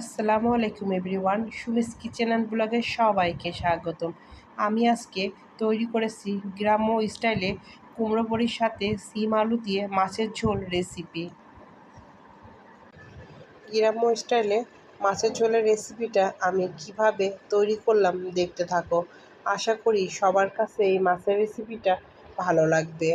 আসসালামু আলাইকুম everyone, Sumi's kitchen and ব্লগে সবাইকে স্বাগতম। আমি আজকে তৈরি করেছি গ্রাম্য স্টাইলে কুমড়ো বড়ির সাথে সিম আলু দিয়ে মাছের ঝোল রেসিপি। গ্রাম্য স্টাইলে মাছের ঝোলের রেসিপিটা আমি কীভাবে তৈরি করলাম দেখতে থাকো। আশা করি সবার কাছে এই মাছের রেসিপিটা ভালো লাগবে।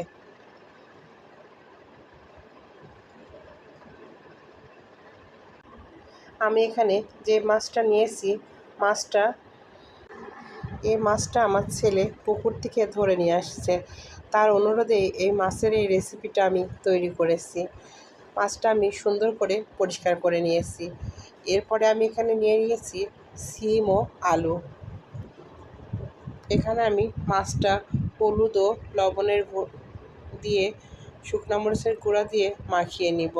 আমি এখানে যে মাছটা নিয়েছি মাছটা, এই মাছটা আমার ছেলে পুকুর থেকে ধরে নিয়ে আসছে। তার অনুরোধে এই মাছের এই রেসিপিটা আমি তৈরি করেছি। মাছটা আমি সুন্দর করে পরিষ্কার করে নিয়েছি। এরপরে আমি এখানে নিয়ে নিয়েছি সিম ও আলু। এখানে আমি মাছটা হলুদ ও লবণের দিয়ে শুকনা মরিচের গুঁড়া দিয়ে মাখিয়ে নিব।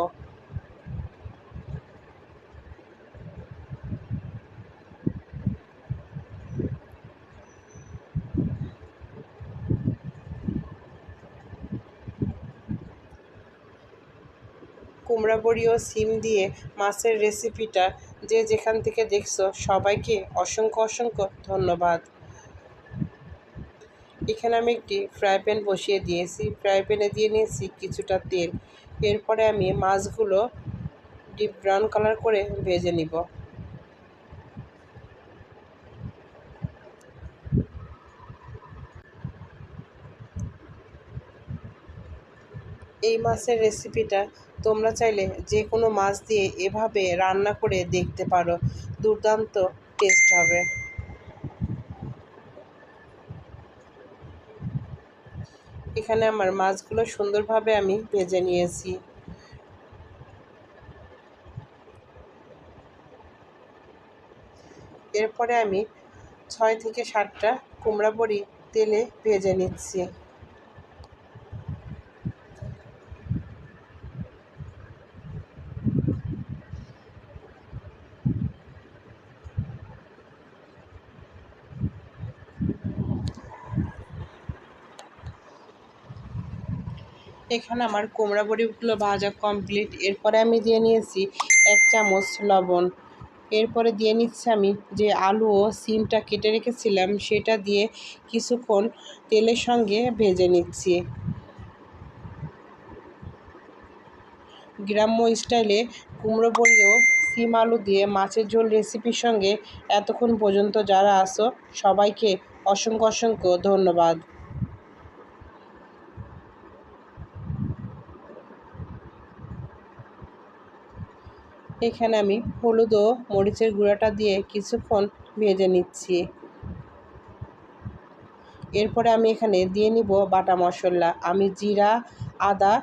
কুমড়া বড়ি ও সিম দিয়ে মাছের রেসিপিটা যে যেখান থেকে দেখছ, সবাইকে অসংখ্য অসংখ্য ধন্যবাদ। এখানে আমি একটি ফ্রাই প্যান বসিয়ে দিয়েছি। ফ্রাই প্যানে দিয়ে নিয়েছি কিছুটা তেল। এরপরে আমি মাছগুলো ডিপ ব্রাউন কালার করে ভেজে নিব। এই মাছের রেসিপিটা তোমরা চাইলে যে কোনো মাছ দিয়ে এভাবে রান্না করে দেখতে পারো। দুর্দান্ত টেস্ট হবে। এখানে আমার মাছগুলো সুন্দরভাবে আমি ভেজে নিয়েছি। এরপরে আমি ছয় থেকে সাতটা কুমড়া বড়ি তেলে ভেজে নিচ্ছি। এখানে আমার কুমড়া বড়িগুলো ভাজা কমপ্লিট এরপরে আমি দিয়ে নিয়েছি এক চামচ লবণ। এরপরে দিয়ে নিচ্ছি আমি যে আলু ও সিমটা কেটে রেখেছিলাম, সেটা দিয়ে কিছুক্ষণ তেলের সঙ্গে ভেজে নিচ্ছি। গ্রাম্য স্টাইলে কুমড়ো বড়ি ও সিম আলু দিয়ে মাছের ঝোল রেসিপির সঙ্গে এতক্ষণ পর্যন্ত যারা আসো সবাইকে অসংখ্য অসংখ্য ধন্যবাদ। এখানে আমি হলুদ ও মরিচের গুঁড়াটা দিয়ে কিছুক্ষণ ভেজে নিচ্ছি। এরপরে আমি এখানে দিয়ে নিব বাটা মশলা। আমি জিরা, আদা,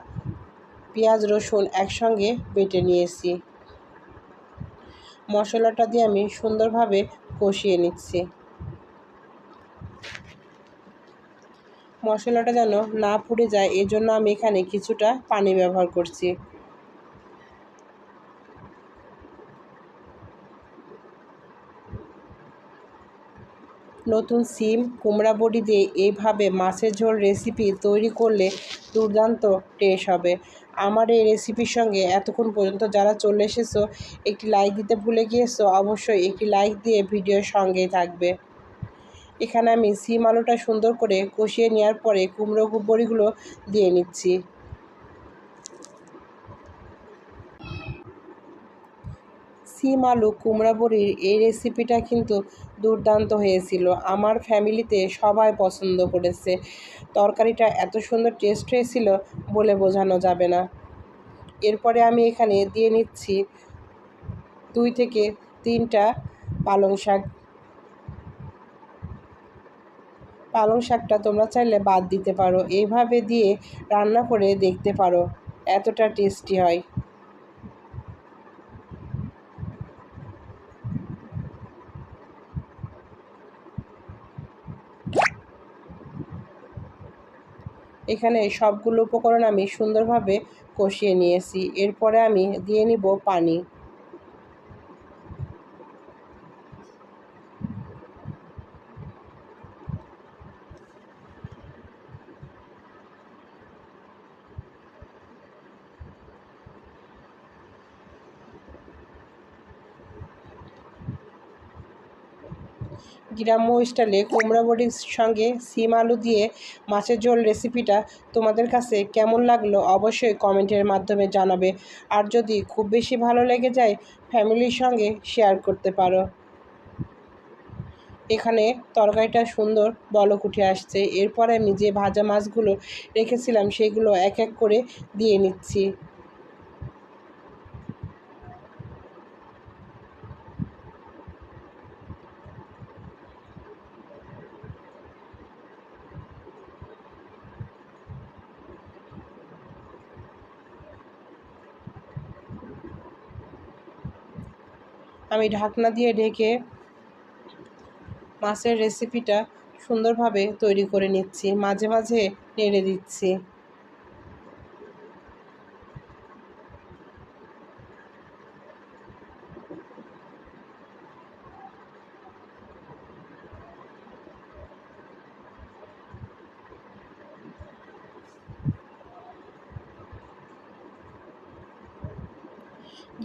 পেঁয়াজ, রসুন একসঙ্গে বেটে নিয়েছি। মশলাটা দিয়ে আমি সুন্দরভাবে কষিয়ে নিচ্ছি। মশলাটা যেন না পুড়ে যায়, এজন্য আমি এখানে কিছুটা পানি ব্যবহার করছি। নতুন সিম, কুমড়া বড়ি দিয়ে এইভাবে মাছের ঝোল রেসিপি তৈরি করলে দুর্দান্ত টেস্ট হবে। আমার এই রেসিপির সঙ্গে এতক্ষণ পর্যন্ত যারা চলে এসেছ, একটি লাইক দিতে ভুলে গিয়েছো, অবশ্যই একটি লাইক দিয়ে ভিডিওর সঙ্গেই থাকবে। এখানে আমি সিম আলুটা সুন্দর করে কষিয়ে নেওয়ার পরে কুমড়ো বড়িগুলো দিয়ে নিচ্ছি। সিম আলু কুমড়া বড়ির এই রেসিপিটা কিন্তু দুর্দান্ত হয়েছিল। আমার ফ্যামিলিতে সবাই পছন্দ করেছে। তরকারিটা এত সুন্দর টেস্ট হয়েছিল বলে বোঝানো যাবে না। এরপরে আমি এখানে দিয়ে নিচ্ছি দুই থেকে তিনটা পালং শাক। পালং শাকটা তোমরা চাইলে বাদ দিতে পারো। এইভাবে দিয়ে রান্না করে দেখতে পারো, এতটা টেস্টি হয়। এখানে সবগুলো উপকরণ আমি সুন্দরভাবে কষিয়ে নিয়েছি। এরপরে আমি দিয়ে নিব পানি। গ্রাম্য স্টাইলে কুমড়া বড়ির সঙ্গে সিম আলু দিয়ে মাছের ঝোল রেসিপিটা তোমাদের কাছে কেমন লাগল অবশ্যই কমেন্টের মাধ্যমে জানাবে। আর যদি খুব বেশি ভালো লেগে যায়, ফ্যামিলির সঙ্গে শেয়ার করতে পারো। এখানে তরকারিটা সুন্দর বলক উঠে আসছে। এরপরে আমি যে ভাজা মাছগুলো রেখেছিলাম, সেগুলো এক এক করে দিয়ে নিচ্ছি। আমি ঢাকনা দিয়ে ঢেকে মাছের রেসিপিটা সুন্দরভাবে তৈরি করে নিচ্ছি। মাঝে মাঝে নেড়ে দিচ্ছি।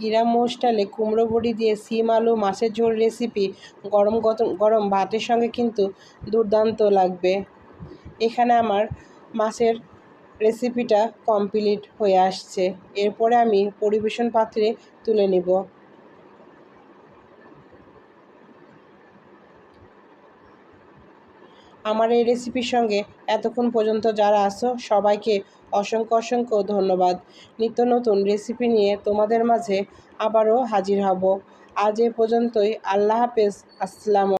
গ্রাম্য ডালে কুমড়ো বড়ি দিয়ে শিম আলু, মাছের ঝোল রেসিপি গরম গরম ভাতের সঙ্গে কিন্তু দুর্দান্ত লাগবে। এখানে আমার মাছের রেসিপিটা কমপ্লিট হয়ে আসছে। এরপরে আমি পরিবেশন পাত্রে তুলে নিব। আমার এই রেসিপির সঙ্গে এতক্ষণ পর্যন্ত যারা আসো সবাইকে অসংখ্য অসংখ্য ধন্যবাদ। নিত্য নতুন রেসিপি নিয়ে তোমাদের মাঝে আবারও হাজির হব। আজ এ পর্যন্তই। আল্লাহ হাফেজ। আসসালাম